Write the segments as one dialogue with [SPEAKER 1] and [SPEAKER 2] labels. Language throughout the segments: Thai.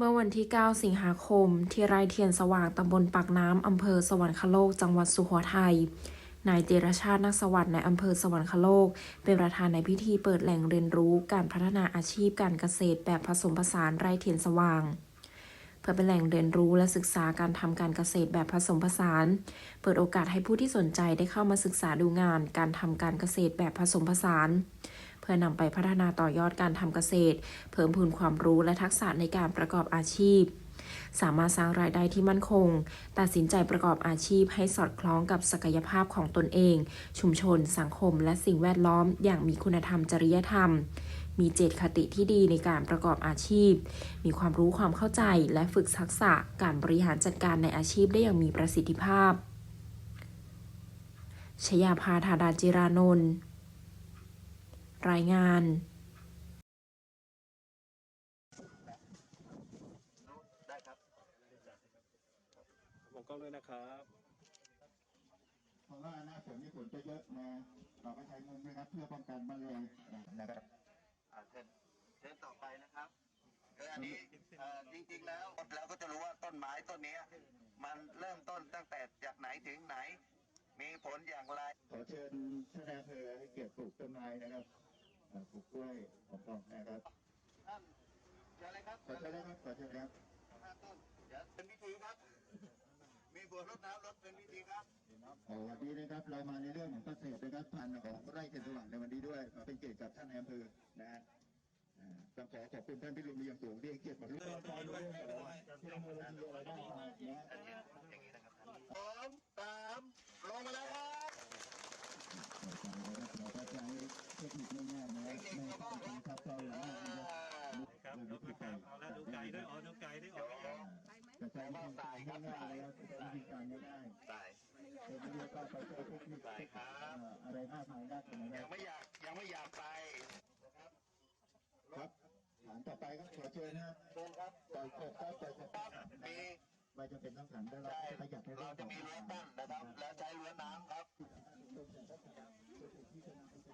[SPEAKER 1] เมื่อวันที่ 9 สิงหาคม ที่ไร่เทียนสว่างตำบลปากน้ำอำเภอสวรรคโลก จังหวัดสุโขทัย นายเจรชาตินักสวัสดิ์ในอำเภอสวรรคโลก เป็นประธานในพิธีเปิดแหล่งเรียนรู้การพัฒนาอาชีพการเกษตรแบบผสมผสานไร่เทียนสว่าง เพื่อเป็นแหล่งเรียนรู้และศึกษาการทำการเกษตรแบบผสมผสาน เปิดโอกาสให้ผู้ที่สนใจได้เข้ามาศึกษาดูงาน การทำการเกษตรแบบผสมผสาน เพื่อนำไปพัฒนาต่อยอดการทำเกษตร เพิ่มพูนความรู้และทักษะในการประกอบอาชีพ สามารถสร้างรายได้ที่มั่นคง ตัดสินใจประกอบอาชีพให้สอดคล้องกับศักยภาพของตนเอง ชุมชน สังคม และสิ่งแวดล้อม อย่างมีคุณธรรมจริยธรรมมีเจตคติที่ดีในการประกอบอาชีพ มีความรู้ความเข้าใจและฝึกทักษะการบริหารจัดการในอาชีพได้อย่างมีประสิทธิภาพ ชยาภาธาดาจิรานนท์ รายงาน
[SPEAKER 2] มองกล้องด้วยนะครับ
[SPEAKER 3] เพราะว่าหน้าฝนนี่ฝนจะเยอะนะเราก็ใช้มุมนะครับ เพื่อป้องกันแมลงนะครับ
[SPEAKER 4] อ่าเชิญเชิญต่อไปนะครับคืออันนี้เอ่อจริงๆแล้วเราก็จะรู้ว่าต้นไม้ต้นเนี้ยมันเริ่มต้นตั้งแต่จากไหนถึงไหน มีผลอย่างไร
[SPEAKER 3] ขอเชิญท่านนายอำเภอให้เกียรติปลูกต้นไม้นะครับเอ่อ ปลูกกล้วยของเรานะครับ
[SPEAKER 4] ท่านเชิญเลยครับ
[SPEAKER 3] ขอเชิญนะครับขอเชิญครับ
[SPEAKER 4] ห้าต้นเดี๋ยวเป็นพิธีครับ มีบัวรดน้ำรดเป็นพิธีครับ
[SPEAKER 3] เอ่อวันนี้นะครับเรามาในเรื่องของเกษตรนะครับพันธุ์ของไร่เกษตรสว่างในวันนี้ด้วยขอเป็นเกียรติกับท่านนายอำเภอนะฮะอ่าต้องขอขอบคุณท่านพิรุณมีอย่างสูงที่ให้เกียรติมาร่วมงานในเรื่องของเทคโนโลยีอะไรบ้างมานะ
[SPEAKER 4] อย่างนี้นะครับท่านสองสามลงมาแล้วครับ
[SPEAKER 3] เราก็ใช้ เทคนิคง่ายๆนะครับไม่ต้องบังคับเราหรือว่านะครับ
[SPEAKER 2] ครับยกมือครับเอาแล้วดูไก่ด้วยอ๋อดูไก่ด้วยอ๋อ
[SPEAKER 3] จะใช้วิธีการง่ายๆครับวิธีการง่ายๆ
[SPEAKER 4] ใส่
[SPEAKER 3] เดี๋ยวไม่ต้องไปใช้เทคนิคเอ่ออะไรมากมายนักนะค
[SPEAKER 4] ยังไม่อยากยังไม่อยากไป
[SPEAKER 3] ครับครับฐานต่อไปก็ขอเชิญนะครับ
[SPEAKER 4] เชิญครับ
[SPEAKER 3] ปล่อยกบครับปล่อยกบ
[SPEAKER 4] ครับมี
[SPEAKER 3] ไม่จำเป็นต้องขันได้เรา
[SPEAKER 4] ใช่
[SPEAKER 3] ประหยัดในเรื่
[SPEAKER 4] เราจะมีรั้วกั้นนะครับ แล้วใช้รั้วน้ำ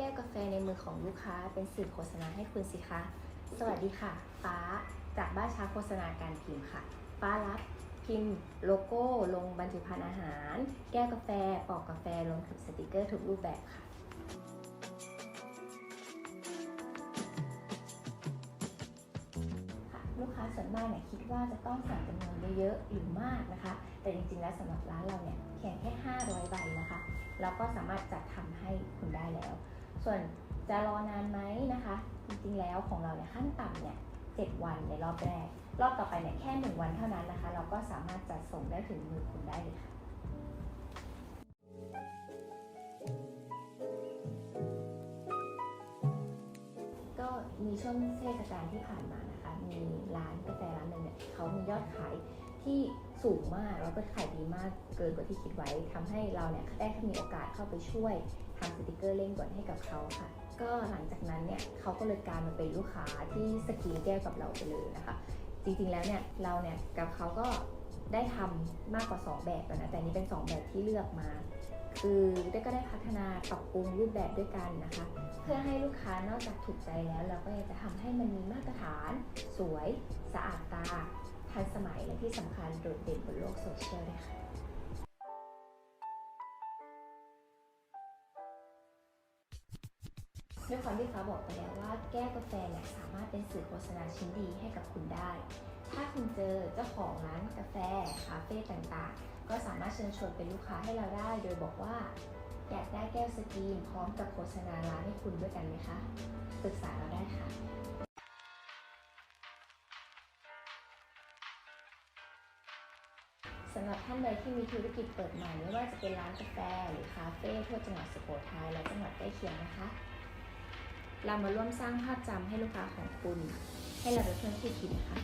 [SPEAKER 5] ก้วกาแฟในมือของลูกค้าเป็นสื่อโฆษณาให้คุณสิคะ สวัสดีค่ะ ฟ้าจากบ้านช้าโฆษณาการพิมพ์ค่ะ ฟ้ารับพิมพ์โลโก้ ลงบรรจุภัณฑ์อาหาร แก้วกาแฟปอกกาแฟรวมถึงสติกเกอร์ทุกรูปแบบค่ะค่ะลูกค้าส่วนมากเนี่ยคิดว่าจะต้องสั่งจำนวนเยอะๆหรือมากนะคะ แต่จริงๆแล้วสำหรับร้านเราเนี่ยเพียงแค่ 500 ใบนะคะ เราก็สามารถจัดทำให้คุณได้แล้ว ส่วนจะรอนานไหมนะคะ จริงๆแล้วของเราเนี่ยขั้นต่ำเนี่ย7วันในรอบแรก รอบต่อไปเนี่ยแค่ 1 วันเท่านั้นนะคะ เราก็สามารถจัดส่งได้ถึงมือคุณได้เลยค่ะก็มีช่วงเทศกาลที่ผ่านมานะคะ มีร้านกาแฟร้านหนึ่งเนี่ยเขามียอดขายที่สูงมากแล้วก็ขายดีมากเกินกว่าที่คิดไว้ทำให้เราเนี่ยได้มีโอกาสเข้าไปช่วย ทำสติกเกอร์เร่งด่วนให้กับเขาค่ะ ก็หลังจากนั้นเนี่ยเขาก็เลยกลายมาเป็นลูกค้าที่สกีแก้วกับเราไปเลยนะคะ จริงๆแล้วเนี่ยเราเนี่ยกับเขาก็ได้ทำมากกว่า 2 แบบแล้วนะแต่นี้เป็น 2 แบบที่เลือกมา คือได้ก็ได้พัฒนาปรับปรุงรูปแบบด้วยกันนะคะ เพื่อให้ลูกค้านอกจากถูกใจแล้ว เราก็ยังจะทำให้มันมีมาตรฐาน สวย สะอาดตา ทันสมัยและที่สำคัญโดดเด่นบนโลกโซเชียลด้วยค่ะ ด้วยความที่ฟ้าบอกไปแล้วว่าแก้วกาแฟเนี่ยสามารถเป็นสื่อโฆษณาชิ้นดีให้กับคุณได้ ถ้าคุณเจอเจ้าของร้านกาแฟคาเฟ่ต่างๆ ก็สามารถเชิญชวนเป็นลูกค้าให้เราได้ โดยบอกว่า อยากได้แก้วสกรีนพร้อมกับโฆษณาร้านให้คุณด้วยกันไหมคะปรึกษาเราได้ค่ะสำหรับท่านใดที่มีธุรกิจเปิดใหม่ไม่ว่าจะเป็นร้านกาแฟหรือคาเฟ่ทั่วจังหวัดสุโขทัยและจังหวัดใกล้เคียงนะคะ เรามาร่วมสร้างภาพจำให้ลูกค้าของคุณ ให้เราไปเพิ่มที่คิดนะคะ